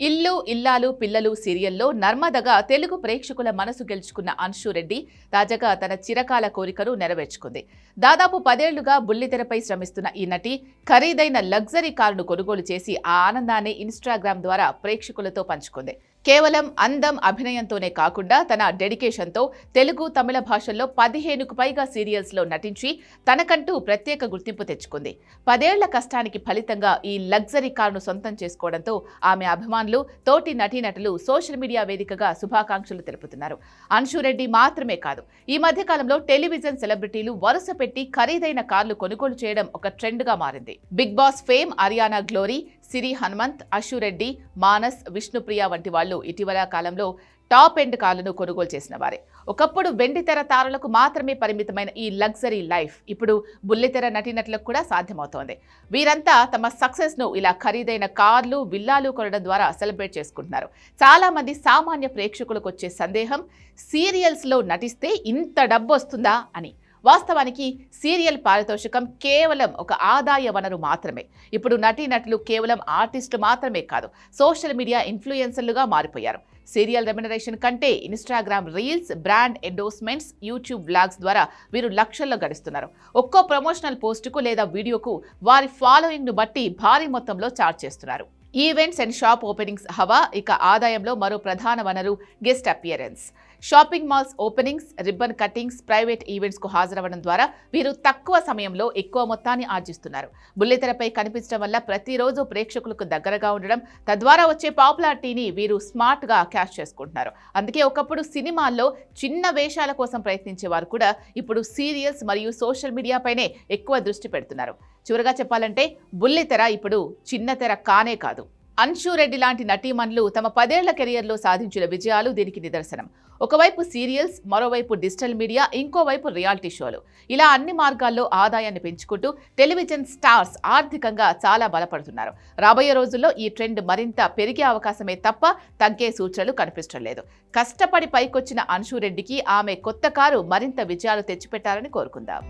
ఇల్లు ఇల్లాలు పిల్లలు సీరియల్లో నర్మదగా తెలుగు ప్రేక్షకుల మనసు గెలుచుకున్న అంశురెడ్డి తాజాగా తన చిరకాల కోరికను నెరవేర్చుకుంది. దాదాపు పదేళ్ళుగా బుల్లితెరపై శ్రమిస్తున్న ఈ నటి ఖరీదైన లగ్జరీ కారును కొనుగోలు చేసి ఆ ఆనందాన్ని ఇన్స్టాగ్రామ్ ద్వారా ప్రేక్షకులతో పంచుకుంది. కేవలం అందం అభినయంతోనే కాకుండా తన డెడికేషన్తో తెలుగు తమిళ భాషల్లో పదిహేనుకు పైగా సీరియల్స్లో నటించి తనకంటూ ప్రత్యేక గుర్తింపు తెచ్చుకుంది. పదేళ్ళ కష్టానికి ఫలితంగా ఈ లగ్జరీ కారును సొంతం చేసుకోవడంతో ఆమె అభిమానులు తోటి నటీనటులు సోషల్ మీడియా వేదికగా శుభాకాంక్షలు తెలుపుతున్నారు. అన్షు రెడ్డి మాత్రమే కాదు ఈ మధ్యకాలంలో టెలివిజన్ సెలబ్రిటీలు వరుస పెట్టి ఖరీదైన కార్లు కొనుగోలు చేయడం ఒక ట్రెండ్గా మారింది. Bigg Boss fame Ariyana Glory Siri Hanumanth Ashu Reddy Manas Vishnupriya వంటి వాళ్ళు ఇటీవల కాలంలో టాప్ ఎండ్ కార్లను కొనుగోలు చేసిన వారే. ఒకప్పుడు వెండితెర తారలకు మాత్రమే పరిమితమైన ఈ లగ్జరీ లైఫ్ ఇప్పుడు బుల్లితెర నటీనటులకు కూడా సాధ్యమవుతోంది. వీరంతా తమ సక్సెస్ను ఇలా ఖరీదైన కార్లు విల్లాలు కొనడం ద్వారా సెలబ్రేట్ చేసుకుంటున్నారు. చాలామంది సామాన్య ప్రేక్షకులకు వచ్చే సందేహం సీరియల్స్లో నటిస్తే ఇంత డబ్బు వస్తుందా అని. వాస్తవానికి సీరియల్ పారితోషికం కేవలం ఒక ఆదాయ వనరు మాత్రమే. ఇప్పుడు నటీనటులు కేవలం ఆర్టిస్టు మాత్రమే కాదు సోషల్ మీడియా ఇన్ఫ్లుయెన్సర్లుగా మారిపోయారు. సీరియల్ రెమ్యునరేషన్ కంటే Instagram reels brand endorsements YouTube blogs ద్వారా వీరు లక్షల్లో గడుస్తున్నారు. ఒక్కో ప్రమోషనల్ పోస్టుకు లేదా వీడియోకు వారి ఫాలోయింగ్ను బట్టి భారీ మొత్తంలో చార్జ్ చేస్తున్నారు. ఈవెంట్స్ అండ్ షాప్ ఓపెనింగ్స్ హవా ఇక ఆదాయంలో మరో ప్రధాన వనరు guest appearance. Shopping malls openings ribbon cuttings private ఈవెంట్స్కు హాజరవ్వడం ద్వారా వీరు తక్కువ సమయంలో ఎక్కువ మొత్తాన్ని ఆర్జిస్తున్నారు. బుల్లితెరపై కనిపించడం వల్ల ప్రతిరోజు ప్రేక్షకులకు దగ్గరగా ఉండడం తద్వారా వచ్చే పాపులారిటీని వీరు స్మార్ట్గా క్యాష్ చేసుకుంటున్నారు. అందుకే ఒకప్పుడు సినిమాల్లో చిన్న వేషాల కోసం ప్రయత్నించే వారు కూడా ఇప్పుడు సీరియల్స్ మరియు సోషల్ మీడియాపైనే ఎక్కువ దృష్టి పెడుతున్నారు. చివరగా చెప్పాలంటే బుల్లితెర ఇప్పుడు చిన్న తెర కానే కాదు. అన్షూరెడ్డి లాంటి నటీమణులు తమ పదేళ్ళ కెరియర్లో సాధించిన విజయాలు దీనికి నిదర్శనం. ఒకవైపు సీరియల్స్ మరోవైపు డిజిటల్ మీడియా ఇంకోవైపు రియాలిటీ షోలు. ఇలా అన్ని మార్గాల్లో ఆదాయాన్ని పెంచుకుంటూ టెలివిజన్ స్టార్స్ ఆర్థికంగా చాలా బలపడుతున్నారు. రాబోయే రోజుల్లో ఈ ట్రెండ్ మరింత పెరిగే అవకాశమే తప్ప తగ్గే సూచనలు కనిపించడం లేదు. కష్టపడి పైకొచ్చిన అన్షూరెడ్డికి ఆమె కొత్త కారు మరింత విజయాలు తెచ్చిపెట్టాలని కోరుకుందాం.